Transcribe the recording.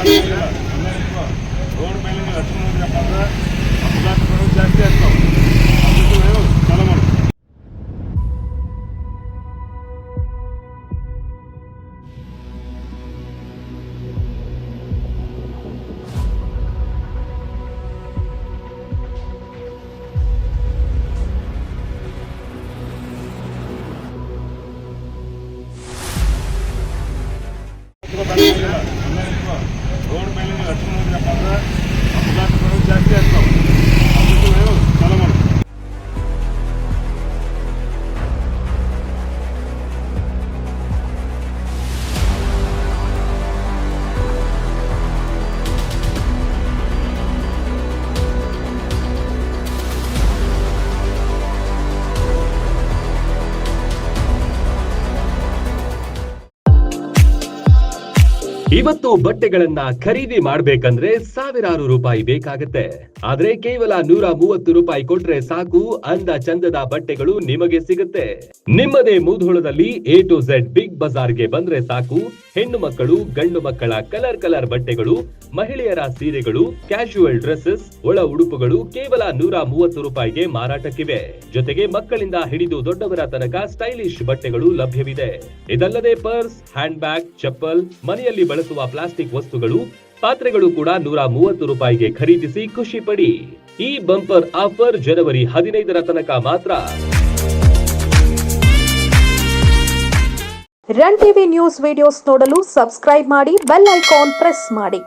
Doğru belediye açılımını yapan da Abdullah Kıvan'ın dersi ಇವತ್ತು ಬಟ್ಟೆಗಳನ್ನ ಖರೀದಿ ಮಾಡ್ಬೇಕಂದ್ರೆ ಸಾವಿರಾರು ರೂಪಾಯಿ ಬೇಕಾಗತ್ತೆ. ಆದ್ರೆ ಕೇವಲ ನೂರ ಮೂವತ್ತು ರೂಪಾಯಿ ಕೊಟ್ರೆ ಸಾಕು, ಅಂದ ಚಂದದ ಬಟ್ಟೆಗಳು ನಿಮಗೆ ಸಿಗುತ್ತೆ. ನಿಮ್ಮದೇ ಮೂಧೋಳದಲ್ಲಿ ಎ ಟು ಝೆಡ್ ಬಿಗ್ ಬಜಾರ್ಗೆ ಬಂದ್ರೆ ಸಾಕು. ಹೆಣ್ಣು ಮಕ್ಕಳು, ಗಂಡು ಮಕ್ಕಳ ಕಲರ್ ಕಲರ್ ಬಟ್ಟೆಗಳು, ಮಹಿಳೆಯರ ಸೀರೆಗಳು ಕ್ಯಾಶುವಲ್ ಡ್ರೆಸ್ಸಸ್ ಒಳ ಉಡುಪುಗಳು ಕೇವಲ ನೂರ ಮೂವತ್ತು ರೂಪಾಯಿಗೆ ಮಾರಾಟಕ್ಕಿವೆ. ಜೊತೆಗೆ ಮಕ್ಕಳಿಂದ ಹಿಡಿದು ದೊಡ್ಡವರ ತನಕ ಸ್ಟೈಲಿಶ್ ಬಟ್ಟೆಗಳು ಲಭ್ಯವಿದೆ. ಇದಲ್ಲದೆ ಪರ್ಸ್ ಹ್ಯಾಂಡ್ ಬ್ಯಾಗ್ ಚಪ್ಪಲ್, ಮನೆಯಲ್ಲಿ ಬಳಸುವ ಪ್ಲಾಸ್ಟಿಕ್ ವಸ್ತುಗಳು, ಪಾತ್ರೆಗಳು ಕೂಡ ನೂರ ಮೂವತ್ತು ರೂಪಾಯಿಗೆ ಖರೀದಿಸಿ ಖುಷಿ ಪಡಿ. ಈ ಬಂಪರ್ ಆಫರ್ ಜನವರಿ ಹದಿನೈದರ ತನಕ ಮಾತ್ರ. ರನ್ ಟಿವಿ ನ್ಯೂಸ್ ವಿಡಿಯೋಸ್ ನೋಡಲು ಸಬ್ಸ್ಕ್ರೈಬ್ ಮಾಡಿ, ಬೆಲ್ ಐಕಾನ್ ಪ್ರೆಸ್ ಮಾಡಿ.